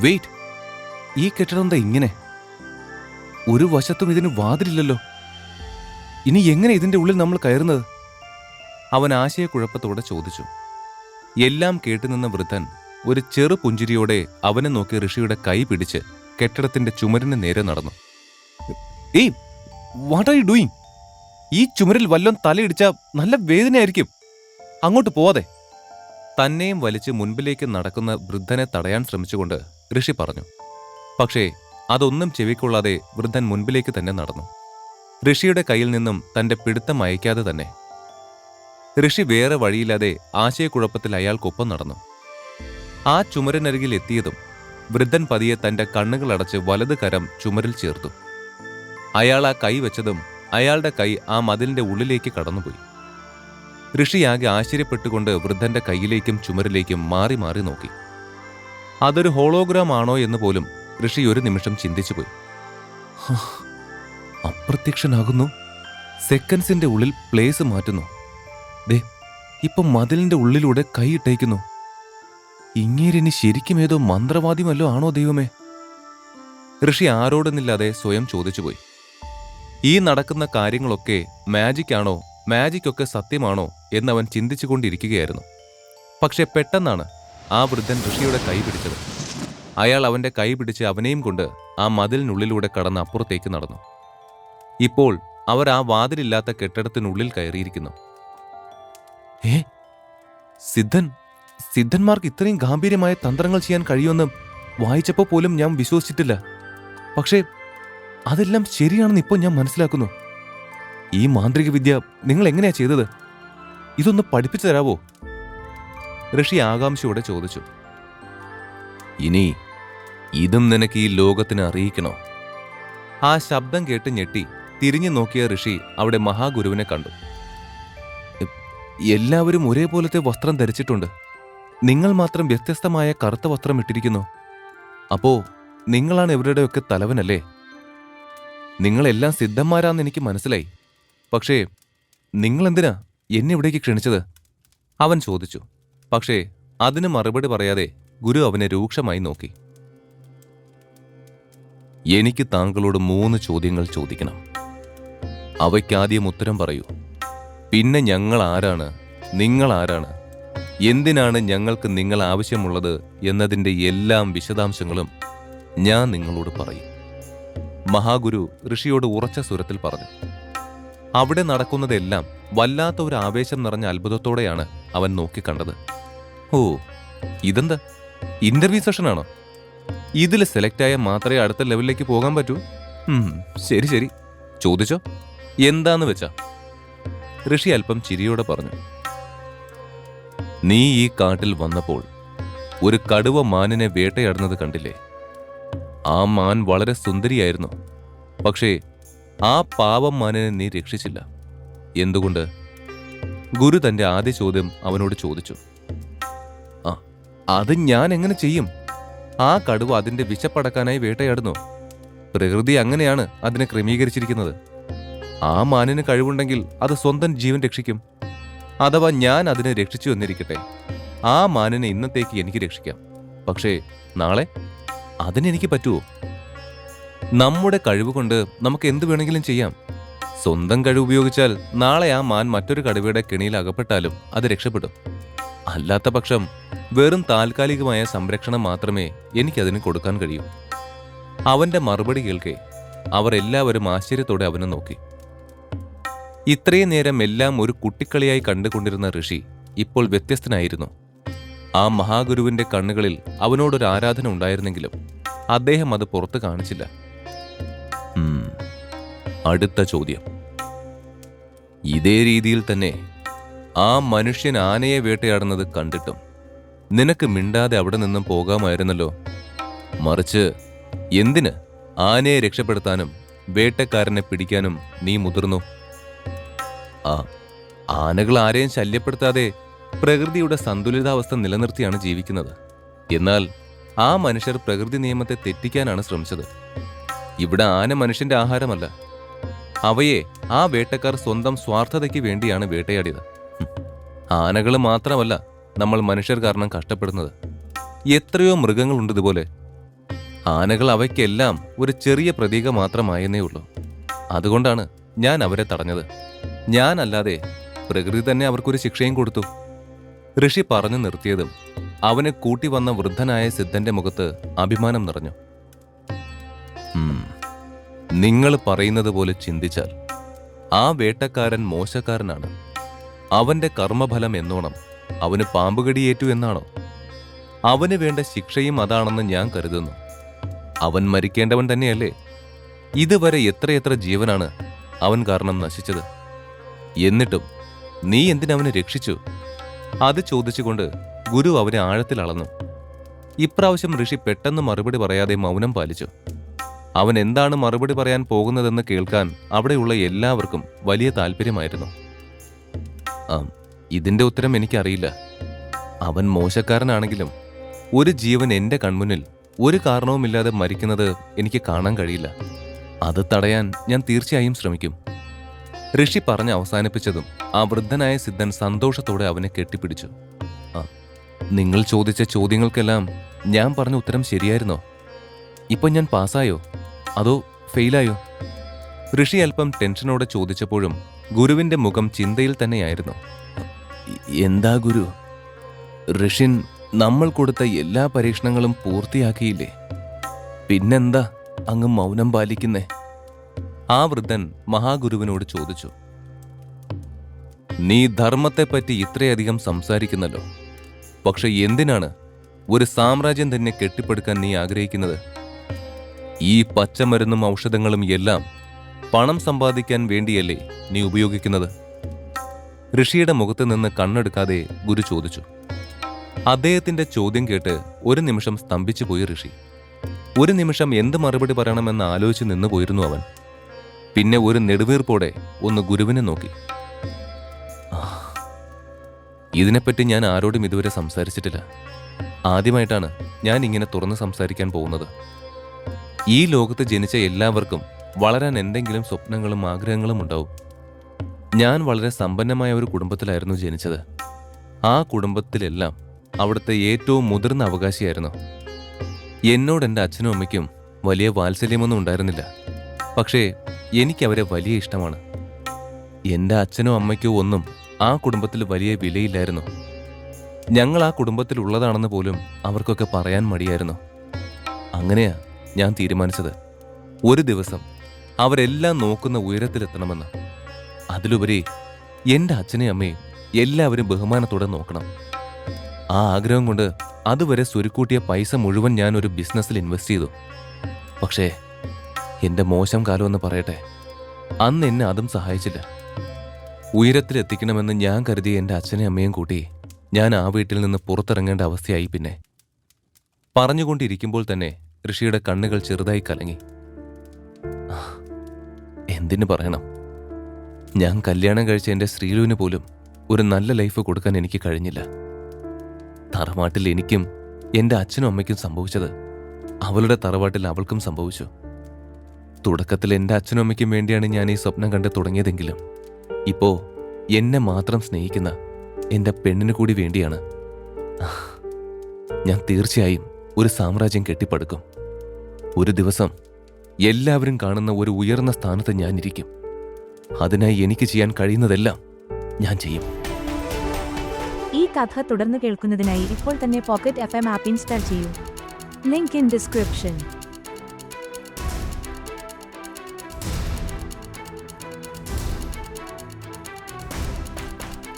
Wait ഈ കെട്ടിടം എന്താ ഇങ്ങനെ? ഒരു വശത്തും ഇതിന് വാതിലില്ലല്ലോ. ഇനി എങ്ങനെ ഇതിന്റെ ഉള്ളിൽ നമ്മൾ കയറുന്നത്? അവൻ ആശയക്കുഴപ്പത്തോടെ ചോദിച്ചു. എല്ലാം കേട്ടുനിന്ന വൃദ്ധൻ ഒരു ചെറു പുഞ്ചിരിയോടെ അവനെ നോക്കി ഋഷിയുടെ കൈ പിടിച്ച് കെട്ടിടത്തിന്റെ ചുമരിന് നേരെ നടന്നു. ഏയ് വാട്ട് ആർ യു ഡൂയിങ് ഈ ചുമരിൽ വല്ലോം തലയിടിച്ച നല്ല വേദനയായിരിക്കും. അങ്ങോട്ട് പോവാതെ. തന്നെയും വലിച്ച് മുൻപിലേക്ക് നടക്കുന്ന വൃദ്ധനെ തടയാൻ ശ്രമിച്ചുകൊണ്ട് ഋഷി പറഞ്ഞു. പക്ഷേ അതൊന്നും ചെവിക്കൊള്ളാതെ വൃദ്ധൻ മുൻപിലേക്ക് തന്നെ നടന്നു. ഋഷിയുടെ കയ്യിൽ നിന്നും തന്റെ പിടുത്തം അയക്കാതെ തന്നെ. ഋഷി വേറെ വഴിയില്ലാതെ ആശയക്കുഴപ്പത്തിൽ അയാൾക്കൊപ്പം നടന്നു. ആ ചുമരിനരികിൽ എത്തിയതും വൃദ്ധൻ പതിയെ തന്റെ കണ്ണുകളടച്ച് വലത് കരം ചുമരിൽ ചേർത്തു. അയാൾ ആ കൈ വെച്ചതും അയാളുടെ കൈ ആ മതിലിന്റെ ഉള്ളിലേക്ക് കടന്നുപോയി. ഋഷിയാകെ ആശ്ചര്യപ്പെട്ടുകൊണ്ട് വൃദ്ധന്റെ കൈയിലേക്കും ചുമരിലേക്കും മാറി മാറി നോക്കി. അതൊരു ഹോളോഗ്രാം ആണോ എന്ന് പോലും ഋഷി ഒരു നിമിഷം ചിന്തിച്ചു പോയി അപ്രത്യക്ഷനാകുന്നു. സെക്കൻഡ്സിന്റെ ഉള്ളിൽ പ്ലേസ് മാറ്റുന്നു. ദേ ഇപ്പം മതിലിന്റെ ഉള്ളിലൂടെ കൈയിട്ടേക്കുന്നു ഇങ്ങേരിനി ശരിക്കും ഏതോ മന്ത്രവാദിമല്ലോ ആണോ ദൈവമേ? ഋഷി ആരോടെന്നില്ലാതെ സ്വയം ചോദിച്ചുപോയി. ഈ നടക്കുന്ന കാര്യങ്ങളൊക്കെ മാജിക് ആണോ മാജിക് ഒക്കെ സത്യമാണോ എന്നവൻ ചിന്തിച്ചുകൊണ്ടിരിക്കുകയായിരുന്നു. പക്ഷെ പെട്ടെന്നാണ് ആ വൃദ്ധൻ ഋഷിയുടെ കൈ പിടിച്ചത്. അയാൾ അവന്റെ കൈ പിടിച്ച് അവനെയും കൊണ്ട് ആ മതിലിനുള്ളിലൂടെ കടന്ന് അപ്പുറത്തേക്ക് നടന്നു. ഇപ്പോൾ അവർ ആ വാതിലില്ലാത്ത കെട്ടിടത്തിനുള്ളിൽ കയറിയിരിക്കുന്നു. ഏ സിദ്ധൻ സിദ്ധന്മാർക്ക് ഇത്രയും ഗാംഭീര്യമായ തന്ത്രങ്ങൾ ചെയ്യാൻ കഴിയുമെന്ന് വായിച്ചപ്പോൾ പോലും ഞാൻ വിശ്വസിച്ചിട്ടില്ല. പക്ഷേ അതെല്ലാം ശരിയാണെന്ന് ഇപ്പോൾ ഞാൻ മനസ്സിലാക്കുന്നു. ഈ മാന്ത്രിക വിദ്യ നിങ്ങൾ എങ്ങനെയാ ചെയ്തത്? ഇതൊന്ന് പഠിപ്പിച്ചു തരാവോ? ഋഷി ആകാംക്ഷയോടെ ചോദിച്ചു ഇനി ഇതും നിനക്ക് ഈ ലോകത്തിന് അറിയിക്കണോ? ആ ശബ്ദം കേട്ട് ഞെട്ടി തിരിഞ്ഞു നോക്കിയ ഋഷി അവിടെ മഹാഗുരുവിനെ കണ്ടു. എല്ലാവരും ഒരേപോലത്തെ വസ്ത്രം ധരിച്ചിട്ടുണ്ട്. നിങ്ങൾ മാത്രം വ്യത്യസ്തമായ കറുത്ത വസ്ത്രം ഇട്ടിരിക്കുന്നു. അപ്പോ നിങ്ങളാണ് ഇവരുടെയൊക്കെ തലവനല്ലേ? നിങ്ങളെല്ലാം സിദ്ധന്മാരാന്ന് എനിക്ക് മനസ്സിലായി. പക്ഷേ നിങ്ങളെന്തിനാ എന്നെ ഇവിടേക്ക് ക്ഷണിച്ചത്? അവൻ ചോദിച്ചു പക്ഷേ അതിന് മറുപടി പറയാതെ ഗുരു അവനെ രൂക്ഷമായി നോക്കി. എനിക്ക് താങ്കളോട് മൂന്ന് ചോദ്യങ്ങൾ ചോദിക്കണം. അവയ്ക്കാദ്യം ഉത്തരം പറയൂ. പിന്നെ ഞങ്ങൾ ആരാണ്? നിങ്ങൾ ആരാണ്? എന്തിനാണ് ഞങ്ങൾക്ക് നിങ്ങൾ ആവശ്യമുള്ളത് എന്നതിന്റെ എല്ലാം വിശദാംശങ്ങളും ഞാൻ നിങ്ങളോട് പറയും. മഹാഗുരു ഋഷിയോട് ഉറച്ച സ്വരത്തിൽ പറഞ്ഞു. അവിടെ നടക്കുന്നതെല്ലാം വല്ലാത്ത ഒരു ആവേശം നിറഞ്ഞ അത്ഭുതത്തോടെയാണ് അവൻ നോക്കിക്കണ്ടത് ഓ ഇതെന്താ? ഇന്റർവ്യൂ സെഷനാണോ ഇതിൽ സെലക്ട് ആയാൽ മാത്രമേ അടുത്ത ലെവലിലേക്ക് പോകാൻ പറ്റൂ. ശരി ശരി. ചോദിച്ചോ? എന്താന്ന് വെച്ചാ? ഋഷി അല്പം ചിരിയോടെ പറഞ്ഞു. നീ ഈ കാട്ടിൽ വന്നപ്പോൾ ഒരു കടുവ മാനിനെ വേട്ടയാടുന്നത് കണ്ടില്ലേ? ആ മാൻ വളരെ സുന്ദരിയായിരുന്നു. പക്ഷേ ആ പാവം മാനിനെ നീ രക്ഷിച്ചില്ല. എന്തുകൊണ്ട്? ഗുരു തന്റെ ആദ്യ ചോദ്യം അവനോട് ചോദിച്ചു. ആ അത് ഞാൻ എങ്ങനെ ചെയ്യും? ആ കടുവ അതിന്റെ വിശപ്പടക്കാനായി വേട്ടയാടുന്നു. പ്രകൃതി അങ്ങനെയാണ് അതിനെ ക്രമീകരിച്ചിരിക്കുന്നത്. ആ മാനിന് കഴിവുണ്ടെങ്കിൽ അത് സ്വന്തം ജീവൻ രക്ഷിക്കും. അഥവാ ഞാൻ അതിനെ രക്ഷിച്ചു എന്നിരിക്കട്ടെ. ആ മാനിനെ ഇന്നത്തേക്ക് എനിക്ക് രക്ഷിക്കാം. പക്ഷേ നാളെ അതിനെനിക്ക് പറ്റുമോ നമ്മുടെ കഴിവ് കൊണ്ട് നമുക്ക് എന്ത് വേണമെങ്കിലും ചെയ്യാം. സ്വന്തം കഴിവ് ഉപയോഗിച്ചാൽ നാളെ ആ മാൻ മറ്റൊരു കടുവയുടെ കെണിയിൽ അകപ്പെട്ടാലും അത് രക്ഷപ്പെടും. അല്ലാത്ത പക്ഷം വെറും താൽക്കാലികമായ സംരക്ഷണം മാത്രമേ എനിക്കതിന് കൊടുക്കാൻ കഴിയൂ. അവന്റെ മറുപടി കേൾക്കെ അവർ എല്ലാവരും ആശ്ചര്യത്തോടെ അവനെ നോക്കി. ഇത്രയും നേരം എല്ലാം ഒരു കുട്ടിക്കളിയായി കണ്ടുകൊണ്ടിരുന്ന ഋഷി ഇപ്പോൾ വ്യത്യസ്തനായിരുന്നു. ആ മഹാഗുരുവിന്റെ കണ്ണുകളിൽ അവനോടൊരു ആരാധന ഉണ്ടായിരുന്നെങ്കിലും അദ്ദേഹം അത് പുറത്ത് കാണിച്ചില്ല. അടുത്ത ചോദ്യം. ഇതേ രീതിയിൽ തന്നെ ആ മനുഷ്യൻ ആനയെ വേട്ടയാടുന്നത് കണ്ടിട്ടും നിനക്ക് മിണ്ടാതെ അവിടെ നിന്നും പോകാമായിരുന്നല്ലോ. മറിച്ച് എന്തിന് ആനയെ രക്ഷപ്പെടുത്താനും വേട്ടക്കാരനെ പിടിക്കാനും നീ മുതിർന്നു? ആ ആനകൾ ആരെയും ശല്യപ്പെടുത്താതെ പ്രകൃതിയുടെ സന്തുലിതാവസ്ഥ നിലനിർത്തിയാണ് ജീവിക്കുന്നത്. എന്നാൽ ആ മനുഷ്യർ പ്രകൃതി നിയമത്തെ തെറ്റിക്കാനാണ് ശ്രമിച്ചത്. ഇവിടെ ആന മനുഷ്യന്റെ ആഹാരമല്ല. അവയെ ആ വേട്ടക്കാർ സ്വന്തം സ്വാർത്ഥതയ്ക്ക് വേണ്ടിയാണ് വേട്ടയാടിയത്. ആനകൾ മാത്രമല്ല നമ്മൾ മനുഷ്യർ കാരണം കഷ്ടപ്പെടുന്നത്. എത്രയോ മൃഗങ്ങളുണ്ട് ഇതുപോലെ. ആനകൾ അവയ്ക്കെല്ലാം ഒരു ചെറിയ പ്രതീകം മാത്രമായെന്നേ ഉള്ളൂ. അതുകൊണ്ടാണ് ഞാൻ അവരെ തടഞ്ഞത്. ഞാനല്ലാതെ പ്രകൃതി തന്നെ അവർക്കൊരു ശിക്ഷയും കൊടുത്തു. ഋഷി പറഞ്ഞു നിർത്തിയതും അവനെ കൂട്ടി വന്ന വൃദ്ധനായ സിദ്ധന്റെ മുഖത്ത് അഭിമാനം നിറഞ്ഞു. നിങ്ങൾ പറയുന്നത് പോലെ ചിന്തിച്ചാൽ ആ വേട്ടക്കാരൻ മോശക്കാരനാണ്. അവന്റെ കർമ്മഫലം എന്നോണം അവന് പാമ്പുകടിയേറ്റു എന്നാണോ? അവന് വേണ്ട ശിക്ഷയും അതാണെന്ന് ഞാൻ കരുതുന്നു. അവൻ മരിക്കേണ്ടവൻ തന്നെയല്ലേ? ഇതുവരെ എത്രയെത്ര ജീവനാണ് അവൻ കാരണം നശിച്ചത്? എന്നിട്ടും നീ എന്തിനവനെ രക്ഷിച്ചു? അത് ചോദിച്ചുകൊണ്ട് ഗുരു അവനെ ആഴത്തിൽ അളന്നു. ഇപ്രാവശ്യം ഋഷി പെട്ടെന്ന് മറുപടി പറയാതെ മൗനം പാലിച്ചു. അവൻ എന്താണ് മറുപടി പറയാൻ പോകുന്നതെന്ന് കേൾക്കാൻ അവിടെയുള്ള എല്ലാവർക്കും വലിയ താല്പര്യമായിരുന്നു. ആ ഇതിന്റെ ഉത്തരം എനിക്കറിയില്ല. അവൻ മോശക്കാരനാണെങ്കിലും ഒരു ജീവൻ എന്റെ കൺമുന്നിൽ ഒരു കാരണവുമില്ലാതെ മരിക്കുന്നത് എനിക്ക് കാണാൻ കഴിയില്ല. അത് തടയാൻ ഞാൻ തീർച്ചയായും ശ്രമിക്കും. ഋഷി പറഞ്ഞ് അവസാനിപ്പിച്ചതും ആ വൃദ്ധനായ സിദ്ധൻ സന്തോഷത്തോടെ അവനെ കെട്ടിപ്പിടിച്ചു. ആ നിങ്ങൾ ചോദിച്ച ചോദ്യങ്ങൾക്കെല്ലാം ഞാൻ പറഞ്ഞ ഉത്തരം ശരിയായിരുന്നോ? ഇപ്പം ഞാൻ പാസ്സായോ? അതോ ഫെയിലായോ? ഋഷി അല്പം ടെൻഷനോടെ ചോദിച്ചപ്പോഴും ഗുരുവിന്റെ മുഖം ചിന്തയിൽ തന്നെയായിരുന്നു. എന്താ ഗുരു? ഋഷിൻ നമ്മൾ കൊടുത്ത എല്ലാ പരീക്ഷണങ്ങളും പൂർത്തിയാക്കിയില്ലേ? പിന്നെന്താ അങ്ങ് മൗനം പാലിക്കുന്നേ? ആ വൃദ്ധൻ മഹാഗുരുവിനോട് ചോദിച്ചു. നീ ധർമ്മത്തെപ്പറ്റി ഇത്രയധികം സംസാരിക്കുന്നല്ലോ. പക്ഷെ എന്തിനാണ്? ഒരു സാമ്രാജ്യം തന്നെ കെട്ടിപ്പടുക്കാൻ നീ ആഗ്രഹിക്കുന്നത്? ഈ പച്ചമരുന്നും ഔഷധങ്ങളും എല്ലാം പണം സമ്പാദിക്കാൻ വേണ്ടിയല്ലേ നീ ഉപയോഗിക്കുന്നത്? ഋഷിയുടെ മുഖത്ത് നിന്ന് കണ്ണെടുക്കാതെ ഗുരു ചോദിച്ചു. അദ്ദേഹത്തിന്റെ ചോദ്യം കേട്ട് ഒരു നിമിഷം സ്തംഭിച്ചു പോയി ഋഷി. ഒരു നിമിഷം എന്ത് മറുപടി പറയണമെന്ന് ആലോചിച്ച് നിന്നു പോയിരുന്നു അവൻ. പിന്നെ ഒരു നെടുവീർപ്പോടെ ഒന്ന് ഗുരുവിനെ നോക്കി. ഇതിനെപ്പറ്റി ഞാൻ ആരോടും ഇതുവരെ സംസാരിച്ചിട്ടില്ല. ആദ്യമായിട്ടാണ് ഞാൻ ഇങ്ങനെ തുറന്ന് സംസാരിക്കാൻ പോകുന്നത്. ഈ ലോകത്ത് ജനിച്ച എല്ലാവർക്കും വളരാൻ എന്തെങ്കിലും സ്വപ്നങ്ങളും ആഗ്രഹങ്ങളും ഉണ്ടാവും. ഞാൻ വളരെ സമ്പന്നമായ ഒരു കുടുംബത്തിലായിരുന്നു ജനിച്ചത്. ആ കുടുംബത്തിലെല്ലാം അവിടുത്തെ ഏറ്റവും മുതിർന്ന അവകാശിയായിരുന്നു. എന്നോട് എന്റെ അച്ഛനും അമ്മയ്ക്കും വലിയ വാത്സല്യമൊന്നും ഉണ്ടായിരുന്നില്ല. പക്ഷേ എനിക്കവരെ വലിയ ഇഷ്ടമാണ്. എന്റെ അച്ഛനോ അമ്മയ്ക്കോ ഒന്നും ആ കുടുംബത്തിൽ വലിയ വിലയില്ലായിരുന്നു. ഞങ്ങൾ ആ കുടുംബത്തിലുള്ളതാണെന്ന് പോലും അവർക്കൊക്കെ പറയാൻ മടിയായിരുന്നു. അങ്ങനെയാ ഞാൻ തീരുമാനിച്ചത്. ഒരു ദിവസം അവരെല്ലാം നോക്കുന്ന ഉയരത്തിലെത്തണമെന്ന്. അതിലുപരി എന്റെ അച്ഛനെയും അമ്മയും എല്ലാവരും ബഹുമാനത്തോടെ നോക്കണം. ആ ആഗ്രഹം കൊണ്ട് അതുവരെ സ്വരുക്കൂട്ടിയ പൈസ മുഴുവൻ ഞാൻ ഒരു ബിസിനസ്സിൽ ഇൻവെസ്റ്റ് ചെയ്തു. പക്ഷേ എന്റെ മോശം കാലമെന്ന് പറയട്ടെ. അന്ന് എന്നെ അതും സഹായിച്ചില്ല. ഉയരത്തിലെത്തിക്കണമെന്ന് ഞാൻ കരുതിയ എന്റെ അച്ഛനെയും അമ്മയും കൂട്ടി ഞാൻ ആ വീട്ടിൽ നിന്ന് പുറത്തിറങ്ങേണ്ട അവസ്ഥയായി പിന്നെ. പറഞ്ഞുകൊണ്ടിരിക്കുമ്പോൾ തന്നെ ഋഷിയുടെ കണ്ണുകൾ ചെറുതായി കലങ്ങി. എന്തിനു പറയണം? ഞാൻ കല്യാണം കഴിച്ച എന്റെ ശ്രീലുവിന് പോലും ഒരു നല്ല ലൈഫ് കൊടുക്കാൻ എനിക്ക് കഴിഞ്ഞില്ല. തറവാട്ടിൽ എനിക്കും എന്റെ അച്ഛനും അമ്മയ്ക്കും സംഭവിച്ചത് അവളുടെ തറവാട്ടിൽ അവൾക്കും സംഭവിച്ചു. തുടക്കത്തിൽ എന്റെ അച്ഛനും അമ്മയ്ക്കും വേണ്ടിയാണ് ഞാൻ ഈ സ്വപ്നം കണ്ട് തുടങ്ങിയതെങ്കിലും ഇപ്പോൾ എന്നെ മാത്രം സ്നേഹിക്കുന്ന എന്റെ പെണ്ണിന് കൂടി വേണ്ടിയാണ്. ഞാൻ തീർച്ചയായും ഒരു സാമ്രാജ്യം കെട്ടിപ്പടുക്കും. ഒരു ദിവസം എല്ലാവരും കാണുന്ന ഒരു ഉയർന്ന സ്ഥാനത്ത് ഞാനിരിക്കും. അതിനായി എനിക്ക് ചെയ്യാൻ കഴിയുന്നതെല്ലാം ഞാൻ ചെയ്യും. ഈ കഥ തുടർന്ന് കേൾക്കുന്നതിനായി ഇപ്പോൾ തന്നെ pocket F M app install ചെയ്യൂ. Link in description